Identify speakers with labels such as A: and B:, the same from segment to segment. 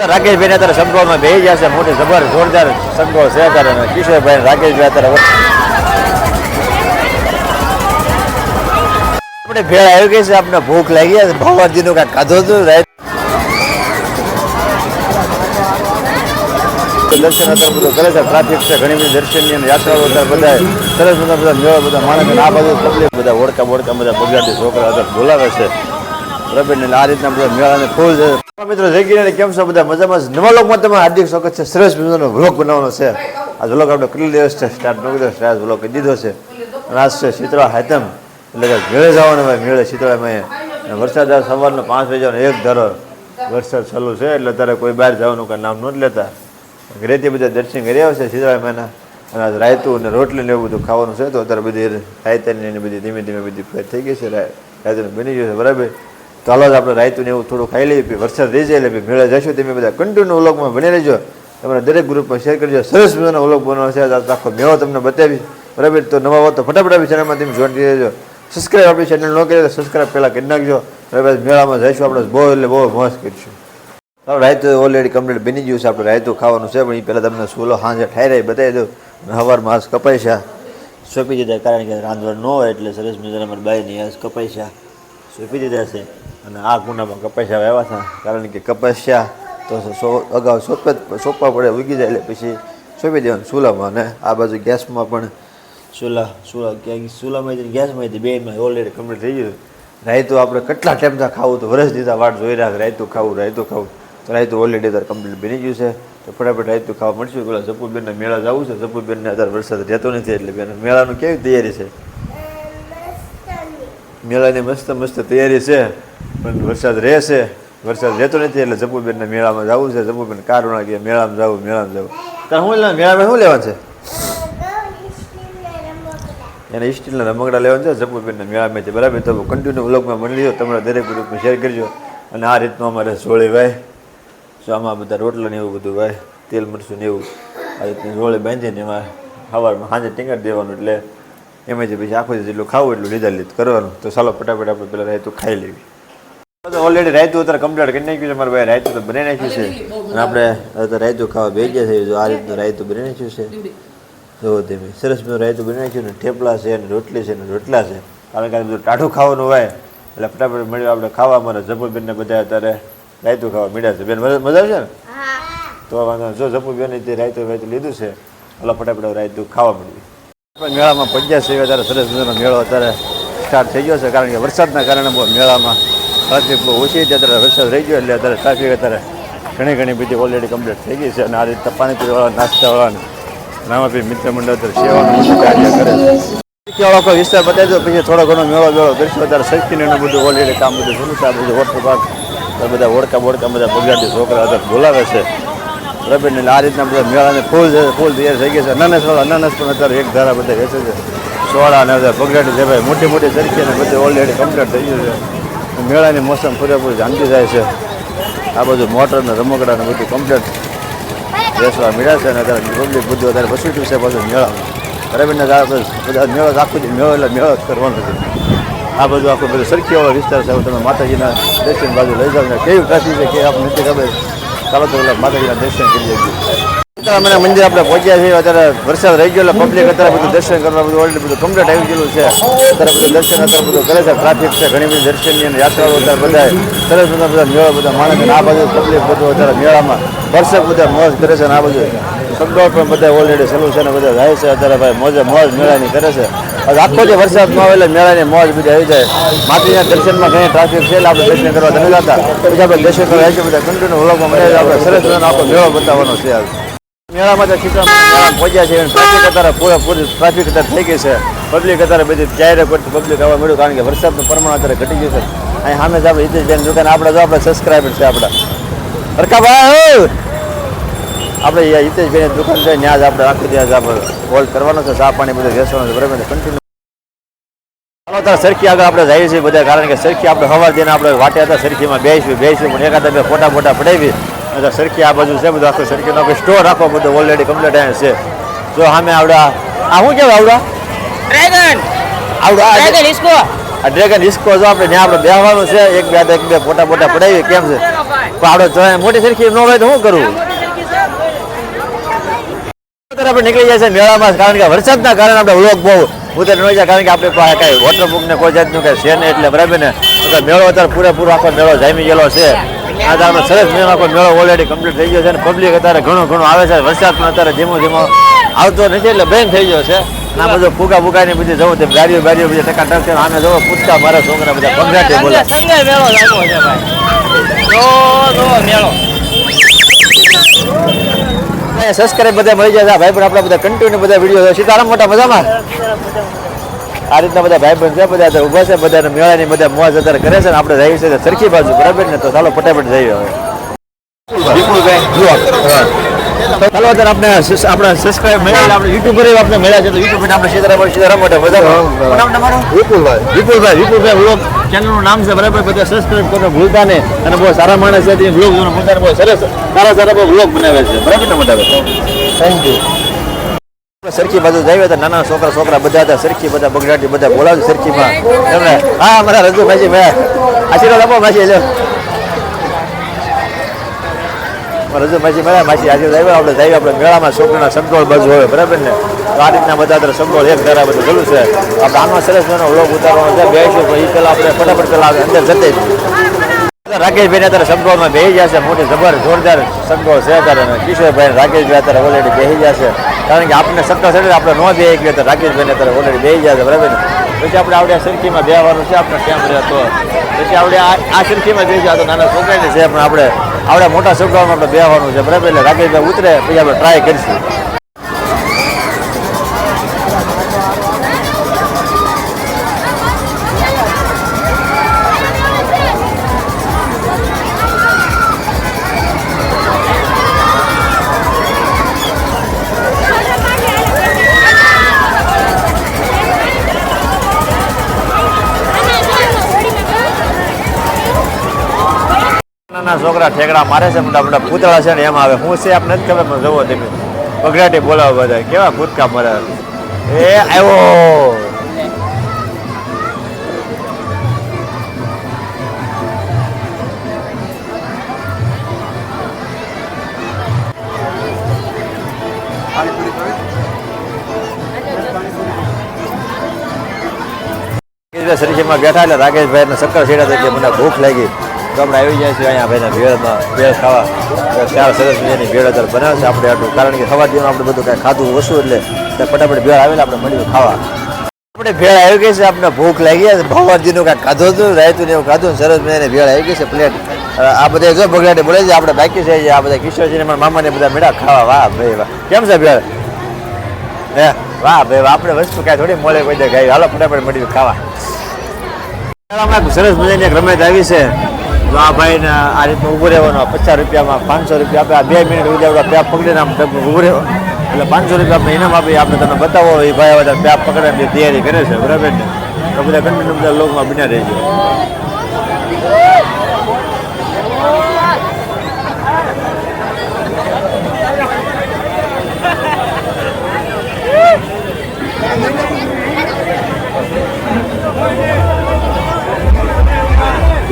A: રાકેશભાઈ અત્યારે સંઘોમાં બેસી જશે મોટી જબર, જોરદાર સંઘો છે અત્યારે. કિશોરભાઈ રાકેશભાઈ અત્યારે આપણે ભેળ આવી ગઈ છે. આપણે ભૂખ લાગી છે. ભગવાનજીનું કાંઈક ખાધું હતું? રાત દર્શન અત્યારે બધું કરે છે. ટ્રાફિક છે, ઘણી બધી દર્શનની અને યાત્રાઓ અત્યારે બધા સરસ બધા બધા મેળા, બધા માણસ આ બાજુ તકલીફ, બધા ઓળખા ઓળખા બધા બગાડી છોકરા અત્યારે બોલાવે છે. બરાબર ને આ રીતના બધા મેળાને ફૂલ છે. મિત્રો જય ગિરનારી કેમ છો બધા? મજામાં? નવા લોકમાં તમારું હાર્દિક છે. સરસ મજાનો બનાવવાનો છે. આ વ્લોગ આપણે કેટલો દિવસ છે. સ્ટાર્ટ ન કરી દીધો છે. આજ છે શીતળા હાતમ એટલે કે મેળે જવાનું હોય, મેળે શીતળામાં વરસાદ સવારનો પાંચ વાગ્યાનો એક ધારો વરસાદ ચાલુ છે, એટલે અત્યારે કોઈ બહાર જવાનું કાંઈ નામ નથી લેતા. ઘરેથી બધા દર્શન કરી આવશે શીતળામાના. અને આજ રાયતું અને રોટલી ને એવું બધું ખાવાનું છે, તો અત્યારે બધી રાયતાની બધી ધીમે ધીમે બધી થઈ ગઈ છે. રાયતું બની ગયું છે. બરાબર? તો હાલો જ આપણે રાયતું એવું થોડું ખાઈ લઈએ વરસાદ રહી જાય એટલે મેળા જશો. તમે બધા કન્ટિન્યુ વ્લોગમાં ભણી રહેજો. તમારા દરેક ગ્રુપમાં શેર કરજો. સરસ મજાનો વ્લોગ બનાવવાનો છે. આખો મેળો તમને બતાવી બરાબર? તો નવા હો તો ફટાફટ આપણી ચેનલમાં તમે જોઈન કરી દેજો સબસ્ક્રાઈબ આપણી ચેનલ ન કરી સબસ્ક્રાઈબ પહેલાં કરી નાખજો. બરાબર? મેળામાં જઈશું આપણે. બહુ એટલે બહુ મસ્ત કરીશું. હવે રાયતું ઓલરેડી કમ્પ્લીટ બની ગયું છે. આપણે રાયતું ખાવાનું છે, પણ એ પહેલાં તમને સોલો હાંજે ઠાઈ બતાવી દઉં. હવાર માસ કપાઈ છે સોંપી દીધા કારણ કે રાંધવા ન હોય એટલે સરસ મજાના મારી બાઈની કપાઈ છે સોંપી દીધા છે. અને આ ગુનામાં કપાસ્યા વાવ્યા હતા. કારણ કે કપાસ્યા તો સો અગાઉ સોંપે સોંપવા પડે ઉગી જાય એટલે પછી સોંપી દેવાનું ચૂલામાં. અને આ બાજુ ગેસમાં પણ ચૂલા ચૂલા ક્યાંક ચૂલામાં ગેસમાં બેમાં ઓલરેડી કમ્પ્લીટ થઈ ગયું. રાયતું આપણે કેટલા ટાઈમથી ખાવું તો વરસ દીધા વાટ જોઈ રહ્યા રાયતું ખાવું રાયતું ખાવું. તો રાયતું ઓલરેડી અત્યારે કમ્પ્લીટ બની ગયું છે. તો ફટાફટ રાયતું ખાવા મળશું. પેલા જપુબેનના મેળા જવું છે. જપુબેનને અત્યારે વરસાદ રહેતો નથી એટલે બેન મેળાનું કેવી તૈયારી છે? મેળાની મસ્ત મસ્ત તૈયારી છે. પણ વરસાદ રહેશે. વરસાદ રહેતો નથી એટલે જપુબેનના મેળામાં જવું છે. જપુબેન કારુણા કે મેળામાં જવું મેળામાં જવું તારે શું લેવાનું મેળામાં શું લેવા છે? એને સ્ટીલના રમકડા લેવાનું છે, જપુબેનના મેળામાં છે. બરાબર? તો કન્ટિન્યુ વ્લોગમાં મળી લીધો તમારા દરેક ગ્રુપમાં શેર કરજો. અને આ રીતનું અમારે સોળે ભાઈ. સો આમાં બધા રોટલા ને એવું બધું ભાઈ. તેલ, મરચું ને એવું. આ રીતની રોળે બાંધીને એમાં સવારમાં સાંજે ટીંગાડી દેવાનું એટલે એમાં જે પછી આખો જેટલું ખાવું એટલું લીધા લીધ કરવાનું. તો ચાલો, ફટાફટ આપણે પેલા રાયતું ખાઈ લેવી. ઓલરેડી રાયતું અત્યારે કમ્પ્લીટ કરી નાખ્યું છે મારા ભાઈ રાયતું તો બની નાખ્યું છે. અને આપણે અત્યારે રાયતું ખાવા બે ગયા છે જો આ રીતનું રાયતું બની નાખ્યું છે. જો તેમ સરસ મેં રાયતું બની નાખ્યું ને થેપલા છે ને રોટલી છે ને રોટલા છે. કારણ કે બધું ટાઢું ખાવાનું હોય એટલે ફટાફટ મળ્યું આપણે ખાવા અમારા જપુબેનને બધા અત્યારે રાયતું ખાવા મળ્યા છે. બેન મજા મજા આવશે ને? તો વાંધો. જો જપુબેન તે રાયતું રાયતું લીધું છે એટલે ફટાફટ રાયતું ખાવા મળ્યું. પણ મેળામાં પંચાયત છે અત્યારે સરસ મજાનો મેળો અત્યારે સ્ટાર્ટ થઈ ગયો છે કારણ કે વરસાદના કારણે બહુ મેળામાં ટ્રાફિક બહુ ઓછી છે, અત્યારે વરસાદ રહી ગયો એટલે અત્યારે ટ્રાફિક અત્યારે ઘણી ઘણી બધી ઓલરેડી કમ્પ્લીટ થઈ ગઈ છે અને આ રીતે પાણીપુરીવાળા નાસ્તાવાળા રામાપીર મિત્ર મંડળ અત્યારે સેવાનું કાર્ય કરે છે. વિસ્તાર બતાવી દો પછી થોડો ઘણો મેળો મેળો કરીશું. અત્યારે એનું બધું ઓલરેડી કામ બધું શરૂ છે. આ બધું વોટર પાર્ક બધા ઓળખા બોળકા બધા બગાડી છોકરા અત્યારે બોલાવે છે. બરાબર આ રીતના બધા મેળાને ફૂલ ફૂલ તૈયાર થઈ ગયા છે. અનાનસ વાળા, અનાનસ પણ અત્યારે એક ધારા બધા વેચે છે. સોળા અને બધા બગડાટી છે ભાઈ. મોટી મોટી સરખી અને બધી ઓલરેડી કમ્પ્લીટ થઈ ગયું છે. મેળાની મોસમ પૂરેપૂરી જામતી જાય છે. આ બધું મોટર ને રમકડા ને બધું કમ્પ્લેટ બેસવા મળ્યા છે અને અત્યારે પબ્લિક બધું અત્યારે વસી છે બધું મેળા. બરાબર ને બધા મેળો આખું જ મેળો એટલે મેળો જ કરવાનો છે. આ બધું આખું બધું સરખીવાળો વિસ્તાર છે. તમે માતાજીના દર્શન બાજુ લઈ જાઓ ને કેવી ટ્રાફિક છે કે આપણે નથી ખબર. ચાલો તો માતાજીના દર્શન કરી શકીએ મને મંદિર આપણે પહોંચ્યા છીએ, અત્યારે વરસાદ રહી ગયો એટલે પબ્લિક અત્યારે બધું દર્શન કરવા બધું ઓલરેડી બધું કમ્પ્લીટ આવી ગયેલું છે. અત્યારે બધું દર્શન, અત્યારે બધું કરે છે ટ્રાફિક છે, ઘણી બધી દર્શનની અને યાત્રાઓ અત્યારે બધા સરસ બધા બધા મેળો બધા માણસ આ બાજુ પબ્લિક બધું અત્યારે મેળામાં વર્ષે બધા મોજ કરે છે અને આ બાજુ સંડોળ પણ બધા ઓલરેડી સલુ છે અને બધા જાય છે, અત્યારે ભાઈ મોજે મોજ મેળાની કરે છે. આખો જે વરસાદ ન આવે એટલે મેળાની મોજ બધી આવી જાય. માટીના દર્શનમાં ઘણી ટ્રાફિક છે એટલે આપણે દર્શન કરવા નથી જતા. પછી આપણે દર્શન કરવા આવી બધા કન્ટિન્યુ વ્લોગમાં મળે આપણે સરસ મજાનો મેળો બતાવવાનો છે આજ. મેળામાં તો ચિત્રમાં પહોંચ્યા છે ટ્રાફિક અત્યારે પૂરેપૂરી ટ્રાફિક અત્યારે થઈ ગઈ છે. પબ્લિક અત્યારે બધી જાહેર કરતી પબ્લિક આવવા મળ્યું કારણ કે વરસાદનું પ્રમાણ અત્યારે ઘટી ગયું છે. અહીં સામે જ આપણે હિતેશભાઈ દુકાન, આપણે જો આપણે સબસ્ક્રાઈબર છે આપણા. હરકાભાઈ આપણે હિતેશભાઈની દુકાન છે, ત્યાં જ આપણે આખી ત્યાં જ આપણે હોલ્ડ કરવાનો છે, ચા પાણી બધું બેસવાનું છે, બરાબર કન્ટિન્યુ સરખી આગળ આપણે જઈએ છીએ બધા, કારણ કે સરખી આપણે સવાર દઈને આપણે વાટ્યા હતા, સરખીમાં બેસીશું બેસીશું, પણ એકાદ બે ફોટા ફોટા પડાવી. અને સરખી આ બાજુ છે બધું આખું સરખીનો આપણે સ્ટોર આખો બધો ઓલરેડી કમ્પ્લીટ અહીંયા છે. જો સામે આવડા આ શું કહેવાય આવડા?
B: ડ્રેગન
A: આવડા
B: ડ્રેગન ઇસ્કો
A: આ ડ્રેગન ઇસ્કો જો આપણે ત્યાં આપણે બેહવાનું છે એક બે એક બે ફોટા ફોટા પડાવીએ કેમ છે? પણ આપણે મોટી સરખી ન હોય તો શું કરવું આપણે નીકળી જાય છે મેળામાં કારણ કે વરસાદના કારણે આપણે વ્લોગ બહુ ઉતર ન જાય કારણ કે આપણે પાસે કાંઈ વોટરપ્રૂફ ને કોઈ જાતનું કાંઈ છે નહીં એટલે બરાબર ને. મેળો અત્યારે પૂરેપૂરો આખો મેળો જામી ગયેલો છે. આ તો આપણે સરસ મેળો આખો મેળો ઓલરેડી કમ્પ્લીટ થઈ ગયો છે અને પબ્લિક અત્યારે ઘણો ઘણો આવે છે. વરસાદ પણ અત્યારે ધીમો ધીમો આવતો નથી એટલે બેન થઈ ગયો છે. ના આ બધું ફૂગા ફૂગા ની બધી જવું તેમ ગાડીઓ ગાડીઓ બધી ટકા ટક છે. આમે જવો પૂછતા મારા છોકરા બધા પંગરાટે બોલે.
B: સંજય મેળો લાગ્યો છે ભાઈ. જો જો મેળો.
A: સબસ્ક્રાઈબ બધા મળી જાય ભાઈ પણ આપણા બધા કન્ટિન્યુ બધા વીડિયો સીતારામ મોટા મજામાં. આ રીતના બધા ભાઈ બંધ છે બધા ઊભા છે બધાને મેળાની બધા મોજ અત્યારે કરે છે ને આપણે રહી છે સરખી બાજુ બરાબર ને? તો ચાલો ફટાફટ જઈએ હવે. ચાલો અત્યારે આપણે આપણા સબસ્ક્રાઈબ મળ્યા આપણે યુટ્યુબ પર આપણે મળ્યા છે તો યુટ્યુબ પર આપણે સીતારામ સીતારામ મોટા બધા નામ તમારું?
C: વિપુલભાઈ
A: વિપુલભાઈ વિપુલભાઈ વ્લોગ ચેનલનું નામ છે બરાબર? બધા સબસ્ક્રાઇબ કરો ભૂલતા નહીં. અને બહુ સારા માણસ છે વ્લોગ બહુ સરસ સારા સારા વ્લોગ બનાવે છે. બરાબર ને મોટા થેન્ક યુ સરખી બાજુ જાય તો નાના છોકરા છોકરા બધા હતા. સરખી બધા બગડાટી બધા બોલાવે સરખીમાં. એમને, હા, મારા રજુભાઈ મેં આશીર્વાદ આપો માસી લો રજુભાઈ મેળા માસી આશીર્વાદ આવ્યો આપણે જાય આપણે મેળામાં છોકરાના સંકોળ બાજુ હોય, બરાબર ને? તો આ રીતના બધા અત્યારે સંકોળ એક ધરા બધું ગયું છે. આપણે આમાં સરસ મજાનો વ્લોગ ઉતારવાનો છે. બેસીશું એ પેલા આપણે ફટાફટ પેલા અંદર જતે રાકેશભાઈ અત્યારે સંકોળમાં બેસી જશે મોટી જબર, જોરદાર સંકોળ છે અત્યારે. કિશોરભાઈ રાકેશભાઈ અત્યારે ઓલરેડી બેસી જશે કારણ કે આપણે સત્તા ચડે આપણે ન બે ગયા તો રાકેશભાઈને અત્યારે ઓલરેડી બેસી જશે બરાબર ને? પછી આપણે આવડે આ સરખીમાં બેવાનું છે, આપણે કેમ રહેતો પછી આપણે આ આ સરખીમાં બે જાય તો નાના છોકરાને છે, પણ આપણે આવડે મોટા છોકરાઓમાં આપણે બેવાનું છે, બરાબર? એટલે રાકેશભાઈ ઉતરે, પછી આપણે ટ્રાય કરીશું. નાના છોકરા ઠેકડા મારે છે, મોટા મોટા પૂતળા છે ને એમ આવે. હું છે, આપ નથી ખબર, પણ જવો તમે. પગડાટી બોલાવો બધા કેવા ભૂતકા મરે એ આવ્યો સરીસીમાં બેઠા એટલે રાકેશભાઈ ને શક્કર છેડા એટલે મને ભૂખ લાગી. આપણે આવી જાય છે અહીંયા ભાઈના ભેળમાં, ભેળ ખાવા. ચાર સરસ મજાની ભેળ અત્યારે બનાવે છે. આપણે આટલું, કારણ કે ખવા દેવાનું આપણે બધું કાંઈ ખાધું ઓછું એટલે ફટાફટ ભેળ આવેલા, આપણે મળ્યું ખાવા. આપણે ભેળ આવી ગઈ છે, આપણે ભૂખ લાગી છે. ભવારજીનું કાંઈક ખાધું હતું, રાયતું ને એવું ખાધું સરસ મજાની ભેળ આવી ગઈ છે, પ્લેટ. આ બધા જો બગડાટે બોલે છે, આપણે બાકી છે, આ બધા કિશોરજીને મારા મામાને બધા મેળા ખાવા. વાહ ભાઈ વાહ. કેમ છે ભેળ? હે? વાહ ભાઈ વાહ. આપણે વસ્તુ કાંઈ થોડી મળે કોઈ દે. ખાઈ હાલો, ફટાફટ મળ્યું ખાવા. સરસ મજાની એક રમત આવી છે. તો આ ભાઈને આ રીતનું ઊભું રહેવાનું પચાસ રૂપિયામાં પાંચસો રૂપિયા આપણે આ બે મિનિટ સુધી પ્યા પકડીને આમ ઊભું રહેવાનું એટલે પાંચસો રૂપિયા આપણે ઇનામ આપી આપણે તમે બતાવો, એ ભાઈ બધા પેપ પકડવાની તૈયારી કરે છે, બરાબર ને? તો બધા કન્ટિન્યુ બધા લોકમાં બન્યા રહેજો.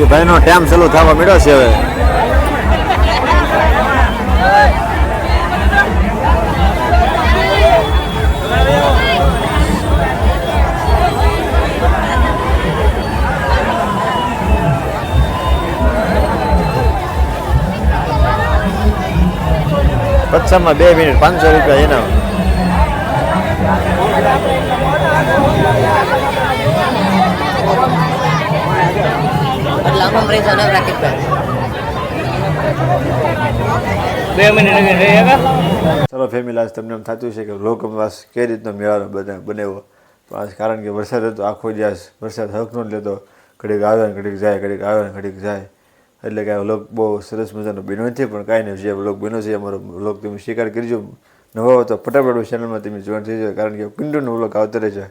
A: એ ભાઈનો ટાઈમ ચાલુ થવા મળ્યો છે હવે. પચ્છામાં બે મિનિટ પાંચસો રૂપિયા એના.
B: મિનિટ રહી ગયા
A: ચલો ફેમિલી આજ તમને એમ થતું છે કે લોકવાસ કઈ રીતનો મેળાનો બધા બનેવો? તો આજ કારણ કે વરસાદ હતો આખો દિવસ વરસાદ હક નો લેતો ઘડીક આવે ને ઘડીક જાય ઘડીક આવે ને ઘડીક જાય. એટલે કાંઈ વ્લોગ બહુ સરસ મજાનો બન્યો નથી પણ કાંઈ નહીં જે વ્લોગ બન્યો છે અમારો વ્લોગ તમે સ્વીકાર કરજો. નવા હોય તો ફટાફટ ચેનલમાં તમે જોઈન થઈ જાય કારણ કે કન્ટિન્યુ વ્લોગ આવતો રહે છે.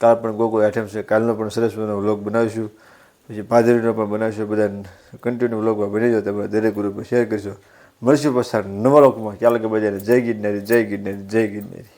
A: કાલ પણ કોઈ કોઈ આઈટમ છે કાલનો પણ સરસ મજાનો વ્લોગ બનાવીશું. પછી પાદરીનો પણ બનાવીશું બધા કન્ટિન્યુ બ્લોગમાં બની જાઓ તમે દરેક ગ્રુપમાં શેર કરશો મળશું પસાર નવા લોકમાં ચાલો કે બજારે જય ગિરનારી જય ગિરનારી જય ગિરનારી.